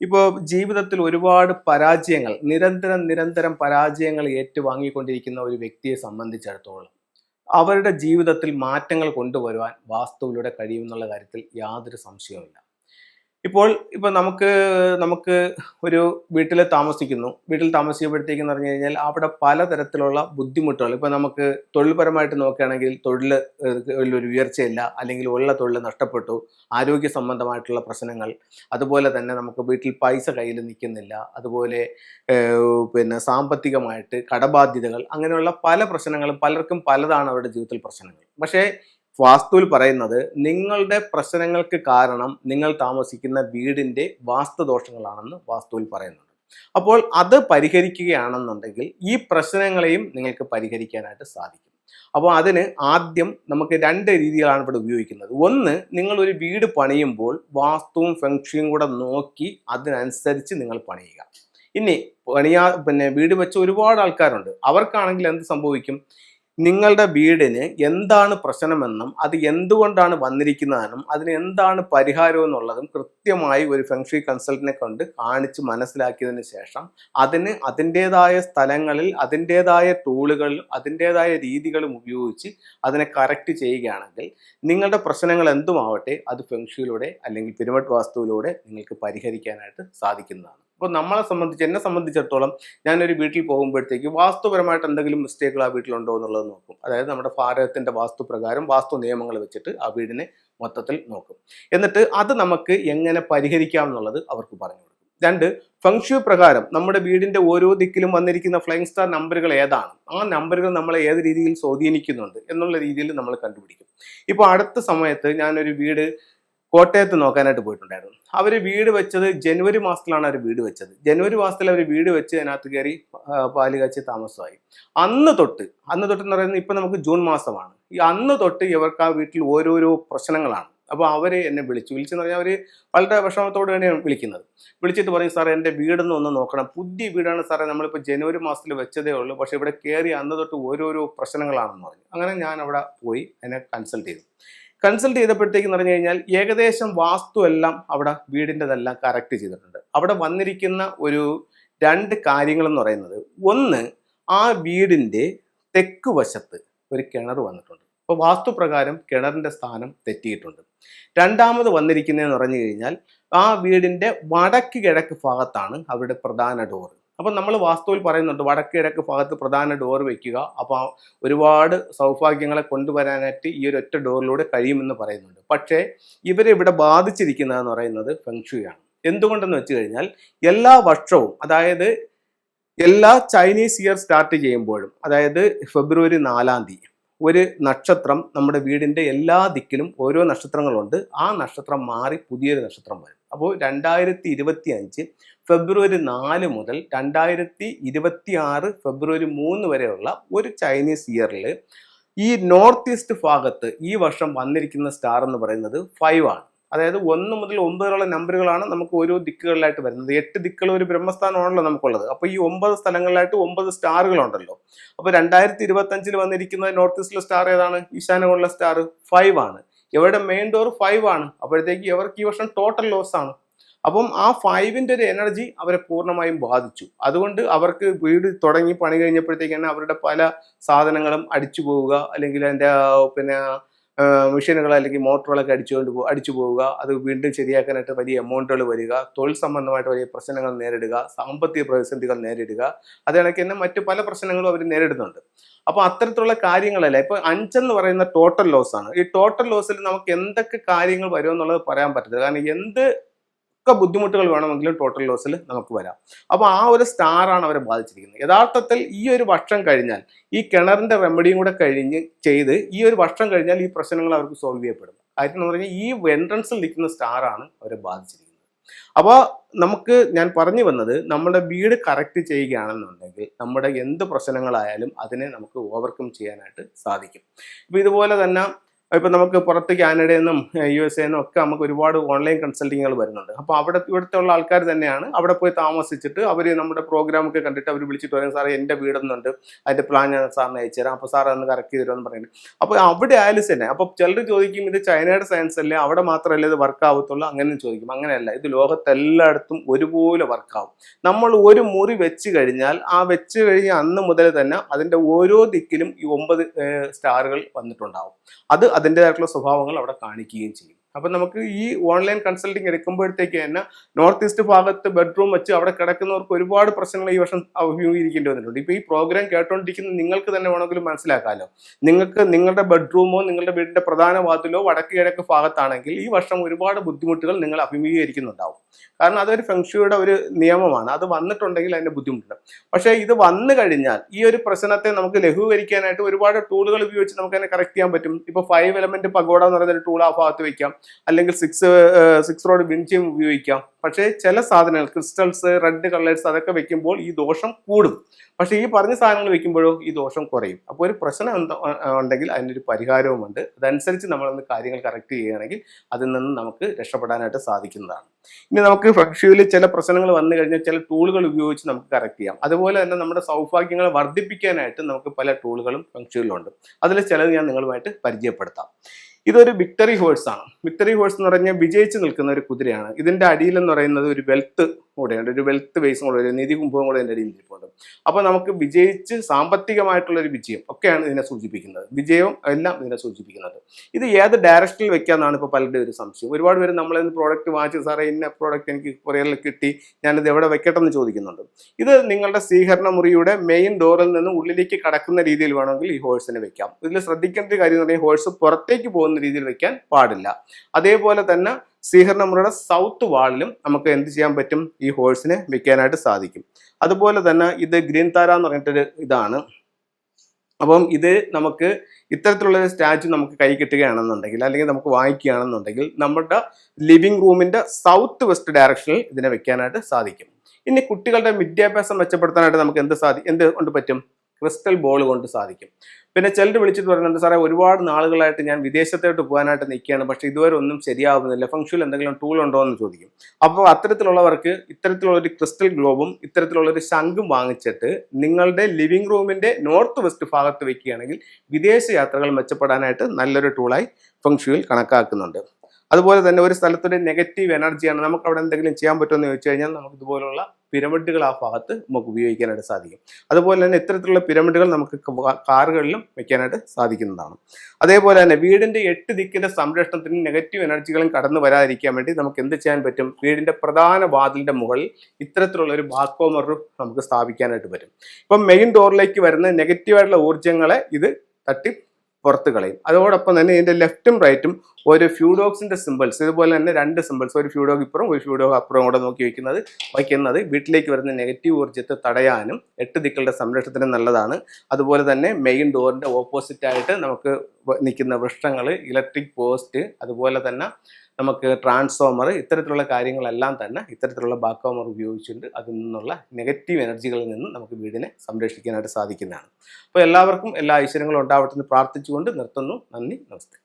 ഇപ്പോൾ ജീവിതത്തിൽ ഒരുപാട് പരാജയങ്ങൾ നിരന്തരം നിരന്തരം പരാജയങ്ങൾ ഏറ്റുവാങ്ങിക്കൊണ്ടിരിക്കുന്ന ഒരു വ്യക്തിയെ സംബന്ധിച്ചിടത്തോളം അവരുടെ ജീവിതത്തിൽ മാറ്റങ്ങൾ കൊണ്ടുവരുവാൻ വാസ്തുവിലൂടെ കഴിയുമെന്നുള്ള കാര്യത്തിൽ യാതൊരു സംശയവുമില്ല. ഇപ്പോൾ ഇപ്പൊ നമുക്ക് നമുക്ക് ഒരു വീട്ടിൽ താമസിക്കുന്നു. വീട്ടിൽ താമസിക്കുമ്പോഴത്തേക്ക് എന്ന് പറഞ്ഞു കഴിഞ്ഞാൽ അവിടെ പലതരത്തിലുള്ള ബുദ്ധിമുട്ടുകൾ. ഇപ്പൊ നമുക്ക് തൊഴിൽപരമായിട്ട് നോക്കുകയാണെങ്കിൽ തൊഴിൽ ഒരു ഉയർച്ചയില്ല. അല്ലെങ്കിൽ ഉള്ള തൊഴിൽ നഷ്ടപ്പെട്ടു. ആരോഗ്യ സംബന്ധമായിട്ടുള്ള പ്രശ്നങ്ങൾ. അതുപോലെ തന്നെ നമുക്ക് വീട്ടിൽ പൈസ കയ്യിൽ നിൽക്കുന്നില്ല. അതുപോലെ പിന്നെ സാമ്പത്തികമായിട്ട് കടബാധ്യതകൾ. അങ്ങനെയുള്ള പല പ്രശ്നങ്ങളും പലർക്കും പലതാണ് അവരുടെ ജീവിതത്തിൽ പ്രശ്നങ്ങൾ. പക്ഷേ വാസ്തുവിൽ പറയുന്നത് നിങ്ങളുടെ പ്രശ്നങ്ങൾക്ക് കാരണം നിങ്ങൾ താമസിക്കുന്ന വീടിന്റെ വാസ്തുദോഷങ്ങളാണെന്ന് വാസ്തുവിൽ പറയുന്നുണ്ട്. അപ്പോൾ അത് പരിഹരിക്കുകയാണെന്നുണ്ടെങ്കിൽ ഈ പ്രശ്നങ്ങളെയും നിങ്ങൾക്ക് പരിഹരിക്കാനായിട്ട് സാധിക്കും. അപ്പോൾ അതിന് ആദ്യം നമുക്ക് രണ്ട് രീതികളാണ് ഇവിടെ ഉപയോഗിക്കുന്നത്. ഒന്ന് നിങ്ങൾ ഒരു വീട് പണിയുമ്പോൾ വാസ്തുവും ഫെങ്ഷിയും കൂടെ നോക്കി അതിനനുസരിച്ച് നിങ്ങൾ പണിയുക. ഇനി പണിയാ പിന്നെ വീട് വെച്ച ഒരുപാട് ആൾക്കാരുണ്ട്. അവർക്കാണെങ്കിൽ എന്ത് സംഭവിക്കും? നിങ്ങളുടെ വീടിന് എന്താണ് പ്രശ്നമെന്നും അത് എന്തുകൊണ്ടാണ് വന്നിരിക്കുന്നതെന്നും അതിന് എന്താണ് പരിഹാരം എന്നുള്ളതും കൃത്യമായി ഒരു ഫെങ്ഷി കൺസൾട്ടിനെ കൊണ്ട് കാണിച്ച് മനസ്സിലാക്കിയതിന് ശേഷം അതിന് അതിന്റേതായ സ്ഥലങ്ങളിൽ അതിന്റേതായ ടൂളുകൾ അതിന്റേതായ രീതികളും ഉപയോഗിച്ച് അതിനെ കറക്റ്റ് ചെയ്യുകയാണെങ്കിൽ നിങ്ങളുടെ പ്രശ്നങ്ങൾ എന്തുമാവട്ടെ അത് ഫെങ്ഷിയിലൂടെ അല്ലെങ്കിൽ പിരമിഡ് വാസ്തുവിലൂടെ നിങ്ങൾക്ക് പരിഹരിക്കാനായിട്ട് സാധിക്കുന്നതാണ്. അപ്പോൾ നമ്മളെ സംബന്ധിച്ച് എന്നെ സംബന്ധിച്ചിടത്തോളം ഞാനൊരു വീട്ടിൽ പോകുമ്പോഴത്തേക്ക് വാസ്തുപരമായിട്ട് എന്തെങ്കിലും മിസ്റ്റേക്കുകൾ ആ വീട്ടിലുണ്ടോ എന്നുള്ളത് നോക്കും. അതായത് നമ്മുടെ ഭാരതത്തിന്റെ വാസ്തു പ്രകാരം വാസ്തു നിയമങ്ങൾ വെച്ചിട്ട് ആ വീടിനെ മൊത്തത്തിൽ നോക്കും. എന്നിട്ട് അത് നമുക്ക് എങ്ങനെ പരിഹരിക്കാം എന്നുള്ളത് അവർക്ക് പറഞ്ഞു കൊടുക്കും. രണ്ട് ഫംഗ്ഷു പ്രകാരം നമ്മുടെ വീടിന്റെ ഓരോ ദിക്കിലും വന്നിരിക്കുന്ന ഫ്ലൈങ് സ്റ്റാർ നമ്പറുകൾ ഏതാണ്? ആ നമ്പറുകൾ നമ്മളെ ഏത് രീതിയിൽ സ്വാധീനിക്കുന്നുണ്ട് എന്നുള്ള രീതിയിൽ നമ്മൾ കണ്ടുപിടിക്കും. ഇപ്പോൾ അടുത്ത സമയത്ത് ഞാനൊരു വീട് കോട്ടയത്ത് നോക്കാനായിട്ട് പോയിട്ടുണ്ടായിരുന്നു. അവർ വീട് വെച്ചത് ജനുവരി മാസത്തിലാണ് അവർ വീട് വെച്ചത്. ജനുവരി മാസത്തിൽ അവർ വീട് വെച്ച് അതിനകത്ത് കയറി പാൽ കാച്ചി താമസമായി. അന്ന് തൊട്ട് അന്ന് തൊട്ട് എന്ന് പറയുന്നത് ഇപ്പം നമുക്ക് ജൂൺ മാസമാണ്. ഈ അന്ന് തൊട്ട് ഇവർക്ക് ആ വീട്ടിൽ ഓരോരോ പ്രശ്നങ്ങളാണ്. അപ്പോൾ അവർ എന്നെ വിളിച്ചു. വിളിച്ചെന്ന് പറഞ്ഞാൽ അവർ വളരെ വിഷമത്തോട് തന്നെയാണ് വിളിക്കുന്നത്. വിളിച്ചിട്ട് പറയും സാറേ എന്റെ വീടൊന്നും ഒന്ന് നോക്കണം. പുതിയ വീടാണ് സാറേ നമ്മളിപ്പോൾ ജനുവരി മാസത്തിൽ വെച്ചതേ ഉള്ളൂ. പക്ഷേ ഇവിടെ കയറി അന്ന് തൊട്ട് ഓരോരോ പ്രശ്നങ്ങളാണെന്ന് പറഞ്ഞു. അങ്ങനെ ഞാൻ അവിടെ പോയി എന്നെ കൺസൾട്ട് ചെയ്തു. കൺസൾട്ട് ചെയ്തപ്പോഴത്തേക്ക് പറഞ്ഞു കഴിഞ്ഞാൽ ഏകദേശം വാസ്തു എല്ലാം അവിടെ വീടിന്റെതെല്ലാം കറക്റ്റ് ചെയ്തിട്ടുണ്ട്. അവിടെ വന്നിരിക്കുന്ന ഒരു രണ്ട് കാര്യങ്ങളെന്ന് പറയുന്നത്. ഒന്ന് ആ വീടിന്റെ തെക്ക് വശത്ത് ഒരു കിണർ വന്നിട്ടുണ്ട്. അപ്പോൾ വാസ്തുപ്രകാരം കിണറിന്റെ സ്ഥാനം തെറ്റിയിട്ടുണ്ട്. രണ്ടാമത് വന്നിരിക്കുന്നതെന്ന് പറഞ്ഞു കഴിഞ്ഞാൽ ആ വീടിന്റെ വടക്ക് കിഴക്ക് ഭാഗത്താണ് അവരുടെ പ്രധാന ഡോർ അപ്പം നമ്മൾ വാസ്തുവിൽ പറയുന്നുണ്ട് വടക്ക് കിഴക്ക് ഭാഗത്ത് പ്രധാന ഡോർ വെക്കുക. അപ്പോൾ ഒരുപാട് സൗഭാഗ്യങ്ങളെ കൊണ്ടുവരാനായിട്ട് ഈ ഒരു ഒറ്റ ഡോറിലൂടെ കഴിയുമെന്ന് പറയുന്നുണ്ട്. പക്ഷേ ഇവരെ ഇവിടെ ബാധിച്ചിരിക്കുന്നതെന്ന് പറയുന്നത് ഫെങ്ഷുയാണ് എന്തുകൊണ്ടെന്ന് വെച്ച് കഴിഞ്ഞാൽ എല്ലാ വർഷവും അതായത് എല്ലാ ചൈനീസ് ഇയർ സ്റ്റാർട്ട് ചെയ്യുമ്പോഴും അതായത് ഫെബ്രുവരി നാലാം തീയതി ഒരു നക്ഷത്രം നമ്മുടെ വീടിന്റെ എല്ലാ ദിക്കിലും ഓരോ നക്ഷത്രങ്ങളുണ്ട്. ആ നക്ഷത്രം മാറി പുതിയൊരു നക്ഷത്രം വരും. അപ്പോൾ രണ്ടായിരത്തി ഇരുപത്തി അഞ്ച് ഫെബ്രുവരി നാല് മുതൽ രണ്ടായിരത്തി ഇരുപത്തി ആറ് ഫെബ്രുവരി മൂന്ന് വരെയുള്ള ഒരു ചൈനീസ് ഇയറിൽ ഈ നോർത്ത് ഈസ്റ്റ് ഭാഗത്ത് ഈ വർഷം വന്നിരിക്കുന്ന സ്റ്റാർ എന്ന് പറയുന്നത് ഫൈവ് ആണ്. അതായത് ഒന്ന് മുതൽ ഒമ്പത് വരെയുള്ള നമ്പറുകളാണ് നമുക്ക് ഓരോ ദിക്കുകളിലായിട്ട് വരുന്നത്. എട്ട് ദിക്കുകൾ ഒരു ബ്രഹ്മസ്ഥാനമാണല്ലോ നമുക്കുള്ളത്. അപ്പോൾ ഈ ഒമ്പത് സ്ഥലങ്ങളിലായിട്ട് ഒമ്പത് സ്റ്റാറുകളുണ്ടല്ലോ. അപ്പോൾ രണ്ടായിരത്തി ഇരുപത്തി അഞ്ചിൽ വന്നിരിക്കുന്ന നോർത്ത് ഈസ്റ്റിലെ സ്റ്റാർ ഏതാണ്? ഈശാനകളിലെ സ്റ്റാർ ഫൈവ് ആണ്. ഇവരുടെ മെയിൻ ഡോർ ഫൈവ് ആണ്. അപ്പോഴത്തേക്ക് ഇവർക്ക് ഈ വർഷം ടോട്ടൽ ലോസ് ആണ്. അപ്പം ആ ഫൈവിന്റെ ഒരു എനർജി അവരെ പൂർണമായും ബാധിച്ചു. അതുകൊണ്ട് അവർക്ക് വീട് തുടങ്ങി പണി കഴിഞ്ഞപ്പോഴത്തേക്ക് തന്നെ അവരുടെ പല സാധനങ്ങളും അടിച്ചു പോവുക അല്ലെങ്കിൽ അതിന്റെ പിന്നെ മെഷീനുകൾ അല്ലെങ്കിൽ മോട്ടറുകളൊക്കെ അടിച്ചുകൊണ്ട് പോ അടിച്ചു പോവുക. അത് വീണ്ടും ശരിയാക്കാനായിട്ട് വലിയ എമൗണ്ടുകൾ വരിക. തൊഴിൽ സംബന്ധമായിട്ട് വലിയ പ്രശ്നങ്ങൾ നേരിടുക. സാമ്പത്തിക പ്രതിസന്ധികൾ നേരിടുക. അതേക്ക് തന്നെ മറ്റു പല പ്രശ്നങ്ങളും അവർ നേരിടുന്നുണ്ട്. അപ്പോൾ അത്തരത്തിലുള്ള കാര്യങ്ങളല്ല? ഇപ്പോൾ അഞ്ചെന്ന് പറയുന്ന ടോട്ടൽ ലോസ് ആണ്. ഈ ടോട്ടൽ ലോസിൽ നമുക്ക് എന്തൊക്കെ കാര്യങ്ങൾ വരുമെന്നുള്ളത് പറയാൻ പറ്റത്തില്ല. കാരണം എന്ത് ഒക്കെ ബുദ്ധിമുട്ടുകൾ വേണമെങ്കിലും ടോട്ടൽ ലോസിൽ നമുക്ക് വരാം. അപ്പോൾ ആ ഒരു സ്റ്റാറാണ് അവരെ ബാധിച്ചിരിക്കുന്നത്. യഥാർത്ഥത്തിൽ ഈ ഒരു വർഷം കഴിഞ്ഞാൽ ഈ കിണറിന്റെ റെമഡിയും കൂടെ കഴിഞ്ഞ് ചെയ്ത് ഈ ഒരു വർഷം കഴിഞ്ഞാൽ ഈ പ്രശ്നങ്ങൾ അവർക്ക് സോൾവ് ചെയ്യപ്പെടും. കാര്യം എന്ന് പറഞ്ഞാൽ ഈ എൻട്രൻസിൽ നിൽക്കുന്ന സ്റ്റാറാണ് അവരെ ബാധിച്ചിരിക്കുന്നത്. അപ്പോൾ നമുക്ക് ഞാൻ പറഞ്ഞു വന്നത് നമ്മുടെ വീട് കറക്റ്റ് ചെയ്യുകയാണെന്നുണ്ടെങ്കിൽ നമ്മുടെ എന്ത് പ്രശ്നങ്ങളായാലും അതിനെ നമുക്ക് ഓവർകം ചെയ്യാനായിട്ട് സാധിക്കും. ഇപ്പം ഇതുപോലെ തന്നെ ഇപ്പം നമുക്ക് പുറത്ത് കാനഡയിൽ നിന്നും യു എസ് എ നിന്നും ഒക്കെ നമുക്ക് ഒരുപാട് ഓൺലൈൻ കൺസൾട്ടിങ്ങുകൾ വരുന്നുണ്ട്. അപ്പോൾ അവിടെ ഇവിടുത്തെ ഉള്ള ആൾക്കാർ തന്നെയാണ്. അവിടെ പോയി താമസിച്ചിട്ട് അവർ നമ്മുടെ പ്രോഗ്രാം ഒക്കെ കണ്ടിട്ട് അവർ വിളിച്ചിട്ട് പറയും സാറേ എന്റെ വീടൊന്നുണ്ട്. അതിന്റെ പ്ലാൻ ഞാൻ സാറിന് അയച്ചു തരാം. അപ്പോൾ സാർ അന്ന് കറക്റ്റ് ചെയ്ത് തരുമെന്ന് പറയുന്നത് അപ്പോൾ അവിടെ ആയാലും തന്നെ അപ്പോൾ ചിലർ ചോദിക്കും ഇത് ചൈനയുടെ സയൻസ് അല്ലേ? അവിടെ മാത്രമല്ലേ ഇത് വർക്ക് ആവത്തുള്ളൂ? അങ്ങനെ ചോദിക്കും. അങ്ങനെയല്ല. ഇത് ലോകത്തെല്ലായിടത്തും ഒരുപോലെ വർക്കാവും നമ്മൾ ഒരു മുറി വെച്ച് കഴിഞ്ഞാൽ ആ വെച്ച് കഴിഞ്ഞ അന്ന് മുതൽ തന്നെ അതിന്റെ ഓരോ ദിക്കിലും ഈ ഒമ്പത് സ്റ്റാറുകൾ വന്നിട്ടുണ്ടാവും. അത് അതിന്റെതായിട്ടുള്ള സ്വഭാവങ്ങൾ അവിടെ കാണിക്കുകയും ചെയ്യും. അപ്പം നമുക്ക് ഈ ഓൺലൈൻ കൺസൾട്ടിങ് എടുക്കുമ്പോഴത്തേക്ക് തന്നെ നോർത്ത് ഈസ്റ്റ് ഭാഗത്ത് ബെഡ്റൂം വെച്ച് അവിടെ കിടക്കുന്നവർക്ക് ഒരുപാട് പ്രശ്നങ്ങൾ ഈ വർഷം അഭിമുഖീകരിക്കേണ്ടി വന്നിട്ടുണ്ട്. ഇപ്പൊ ഈ പ്രോഗ്രാം കേട്ടോണ്ടിരിക്കുന്ന നിങ്ങൾക്ക് തന്നെ വേണമെങ്കിലും മനസ്സിലാക്കാമല്ലോ നിങ്ങൾക്ക് നിങ്ങളുടെ ബെഡ്റൂമോ നിങ്ങളുടെ വീടിന്റെ പ്രധാന വാതിലോ വടക്ക് കിഴക്ക് ഭാഗത്താണെങ്കിൽ ഈ വർഷം ഒരുപാട് ബുദ്ധിമുട്ടുകൾ നിങ്ങൾ അഭിമുഖീകരിക്കുന്നുണ്ടാവും. കാരണം അതൊരു ഫെങ്ഷുയുടെ ഒരു നിയമമാണ്. അത് വന്നിട്ടുണ്ടെങ്കിൽ അതിന്റെ ബുദ്ധിമുട്ടുണ്ട്. പക്ഷേ ഇത് വന്നു കഴിഞ്ഞാൽ ഈ ഒരു പ്രശ്നത്തെ നമുക്ക് ലഘൂകരിക്കാനായിട്ട് ഒരുപാട് ടൂളുകൾ ഉപയോഗിച്ച് നമുക്ക് അതിനെ കറക്റ്റ് ചെയ്യാൻ പറ്റും. ഇപ്പൊ ഫൈവ് എലമെന്റ് പഗോഡ എന്ന് പറയുന്ന ഒരു ടൂൾ ആ ഭാഗത്ത് വെക്കാം. അല്ലെങ്കിൽ സിക്സ് സിക്സ് റോഡ് വിൻചിയും ഉപയോഗിക്കാം. പക്ഷേ ചില സാധനങ്ങൾ ക്രിസ്റ്റൽസ് റെഡ് കളേഴ്സ് അതൊക്കെ വെക്കുമ്പോൾ ഈ ദോഷം കൂടും. പക്ഷേ ഈ പറഞ്ഞ സാധനങ്ങൾ വെക്കുമ്പോഴോ ഈ ദോഷം കുറയും. അപ്പോൾ ഒരു പ്രശ്നം ഉണ്ടെങ്കിൽ അതിനൊരു പരിഹാരവുമുണ്ട്. അതനുസരിച്ച് നമ്മളൊന്ന് കാര്യങ്ങൾ കറക്റ്റ് ചെയ്യുകയാണെങ്കിൽ അതിൽ നിന്ന് നമുക്ക് രക്ഷപ്പെടാനായിട്ട് സാധിക്കുന്നതാണ്. ഇനി നമുക്ക് ഫംഗ്ഷനിൽ ചില പ്രശ്നങ്ങൾ വന്നു കഴിഞ്ഞാൽ ചില ടൂളുകൾ ഉപയോഗിച്ച് നമുക്ക് കറക്റ്റ് ചെയ്യാം. അതുപോലെ തന്നെ നമ്മുടെ സൗഭാഗ്യങ്ങളെ വർദ്ധിപ്പിക്കാനായിട്ട് നമുക്ക് പല ടൂളുകളും ഫംഗ്ഷനിലുണ്ട് അതിൽ ചിലത് ഞാൻ നിങ്ങളുമായിട്ട് പരിചയപ്പെടുത്താം. ഇതൊരു വിക്ടറി ഹോഴ്സ് ആണ്. വിക്ടറി ഹോഴ്സ് എന്ന് പറഞ്ഞാൽ വിജയിച്ച് നിൽക്കുന്ന ഒരു കുതിരയാണ്. ഇതിന്റെ അടിയിൽ എന്ന് പറയുന്നത് ഒരു വെൽത്ത് കൂടെയുണ്ട്. ഒരു വെൽത്ത് ബേസും കൂടെ ഒരു നിധി കുംഭവും കൂടെ എന്റെ അടിയിൽ ഇരിപ്പുണ്ട്. അപ്പോൾ നമുക്ക് വിജയിച്ച് സാമ്പത്തികമായിട്ടുള്ള ഒരു വിജയം ഒക്കെയാണ് ഇതിനെ സൂചിപ്പിക്കുന്നത്. വിജയവും എല്ലാം ഇതിനെ സൂചിപ്പിക്കുന്നത്. ഇത് ഏത് ഡയറക്ഷനിൽ വെക്കാന്നാണ് ഇപ്പോൾ പലരുടെ ഒരു സംശയം. ഒരുപാട് പേര് നമ്മളിന്ന് പ്രോഡക്റ്റ് വാങ്ങിച്ച് സാറേ ഇന്ന പ്രോഡക്റ്റ് എനിക്ക് കൊറിയറിൽ കിട്ടി. ഞാനിത് എവിടെ വെക്കട്ടെ എന്ന് ചോദിക്കുന്നുണ്ട്. ഇത് നിങ്ങളുടെ സ്വീകരണ മുറിയുടെ മെയിൻ ഡോറിൽ നിന്ന് ഉള്ളിലേക്ക് കടക്കുന്ന രീതിയിൽ വേണമെങ്കിൽ ഈ ഹോഴ്സിനെ വെക്കാം. ഇതിൽ ശ്രദ്ധിക്കേണ്ട ഒരു കാര്യം എന്ന് പറഞ്ഞാൽ ഹോഴ്സ് പുറത്തേക്ക് പോകുന്ന രീതിയിൽ വെക്കാൻ പാടില്ല. അതേപോലെ തന്നെ മുറിയുടെ സൗത്ത് വാളിലും നമുക്ക് എന്ത് ചെയ്യാൻ പറ്റും? ഈ ഹോഴ്സിനെ വെക്കാനായിട്ട് സാധിക്കും. അതുപോലെ തന്നെ ഇത് ഗ്രീൻ താര എന്ന് പറഞ്ഞിട്ടൊരു ഇതാണ്. അപ്പം ഇത് നമുക്ക് ഇത്തരത്തിലുള്ള ഒരു സ്റ്റാച്ചു നമുക്ക് കൈ കിട്ടുകയാണെന്നുണ്ടെങ്കിൽ അല്ലെങ്കിൽ നമുക്ക് വാങ്ങിക്കുകയാണെന്നുണ്ടെങ്കിൽ നമ്മുടെ ലിവിംഗ് റൂമിന്റെ സൗത്ത് വെസ്റ്റ് ഡയറക്ഷനിൽ ഇതിനെ വെക്കാനായിട്ട് സാധിക്കും. ഇനി കുട്ടികളുടെ വിദ്യാഭ്യാസം മെച്ചപ്പെടുത്താനായിട്ട് നമുക്ക് എന്ത് സാധി എന്ത് കൊണ്ട് പറ്റും? ക്രിസ്റ്റൽ ബോൾ കൊണ്ട് സാധിക്കും. പിന്നെ ചിലർ വിളിച്ചിട്ട് പറയുന്നുണ്ട് സാറേ ഒരുപാട് നാളുകളായിട്ട് ഞാൻ വിദേശത്തോട്ട് പോകാനായിട്ട് നിൽക്കുകയാണ് പക്ഷെ ഇതുവരെ ഒന്നും ശരിയാവുന്നില്ല. ഫംഗ്ഷനിൽ എന്തെങ്കിലും ടൂൾ ഉണ്ടോ എന്ന് ചോദിക്കും. അപ്പോൾ അത്തരത്തിലുള്ളവർക്ക് ഇത്തരത്തിലുള്ള ഒരു ക്രിസ്റ്റൽ ഗ്ലോബും ഇത്തരത്തിലുള്ള ഒരു ശംഖും വാങ്ങിച്ചിട്ട് നിങ്ങളുടെ ലിവിംഗ് റൂമിന്റെ നോർത്ത് വെസ്റ്റ് ഭാഗത്ത് വെക്കുകയാണെങ്കിൽ വിദേശ യാത്രകൾ മെച്ചപ്പെടാനായിട്ട് നല്ലൊരു ടൂളായി ഫംഗ്ഷനിൽ കണക്കാക്കുന്നുണ്ട്. അതുപോലെ തന്നെ ഒരു സ്ഥലത്തൊരു നെഗറ്റീവ് എനർജിയാണ് നമുക്ക് അവിടെ എന്തെങ്കിലും ചെയ്യാൻ പറ്റുമെന്ന് ചോദിച്ചു കഴിഞ്ഞാൽ നമുക്ക് ഇതുപോലുള്ള പിരമിഡുകൾ ആ ഭാഗത്ത് നമുക്ക് ഉപയോഗിക്കാനായിട്ട് സാധിക്കും. അതുപോലെ തന്നെ ഇത്തരത്തിലുള്ള പിരമിഡുകൾ നമുക്ക് കാറുകളിലും വെക്കാനായിട്ട് സാധിക്കുന്നതാണ്. അതേപോലെ തന്നെ വീടിന്റെ എട്ട് ദിക്കിന്റെ സംരക്ഷണത്തിന് നെഗറ്റീവ് എനർജികളും കടന്നു വരാതിരിക്കാൻ വേണ്ടി നമുക്ക് എന്ത് ചെയ്യാൻ പറ്റും? വീടിന്റെ പ്രധാന വാതിലിന്റെ മുകളിൽ ഇത്തരത്തിലുള്ള ഒരു ബാക്കോമർ നമുക്ക് സ്ഥാപിക്കാനായിട്ട് പറ്റും. ഇപ്പം മെയിൻ ഡോറിലേക്ക് വരുന്ന നെഗറ്റീവായിട്ടുള്ള ഊർജങ്ങളെ ഇത് തട്ടി പുറത്ത് കളയും. അതോടൊപ്പം തന്നെ ഇതിന്റെ ലെഫ്റ്റും റൈറ്റും ഒരു ഫ്യൂഡോക്സിന്റെ സിമ്പിൾസ് ഇതുപോലെ തന്നെ രണ്ട് സിമ്പിൾസ് ഒരു ഫ്യൂഡോഗ് ഇപ്പുറം ഒരു ഫ്യൂഡോഗ് അപ്പുറം കൂടെ നോക്കി വെക്കുന്നത് വയ്ക്കുന്നത്. വീട്ടിലേക്ക് വരുന്ന നെഗറ്റീവ് ഊർജത്തെ തടയാനും എട്ട് ദിക്കളുടെ സംരക്ഷണത്തിന് നല്ലതാണ്. അതുപോലെ തന്നെ മെയിൻ ഡോറിന്റെ ഓപ്പോസിറ്റായിട്ട് നമുക്ക് നിൽക്കുന്ന വൃക്ഷങ്ങൾ ഇലക്ട്രിക് പോസ്റ്റ് അതുപോലെ തന്നെ നമുക്ക് ട്രാൻസ്ഫോമർ ഇത്തരത്തിലുള്ള കാര്യങ്ങളെല്ലാം തന്നെ ഇത്തരത്തിലുള്ള ബാക്കോമർ ഉപയോഗിച്ചുകൊണ്ട് അതിൽ നിന്നുള്ള നെഗറ്റീവ് എനർജികളിൽ നിന്ന് നമുക്ക് വീടിനെ സംരക്ഷിക്കാനായിട്ട് സാധിക്കുന്നതാണ്. അപ്പോൾ എല്ലാവർക്കും എല്ലാ ഐശ്വര്യങ്ങളും ഉണ്ടാവട്ടെ എന്ന് പ്രാർത്ഥിച്ചുകൊണ്ട് നിർത്തുന്നു. നന്ദി നമസ്തേ.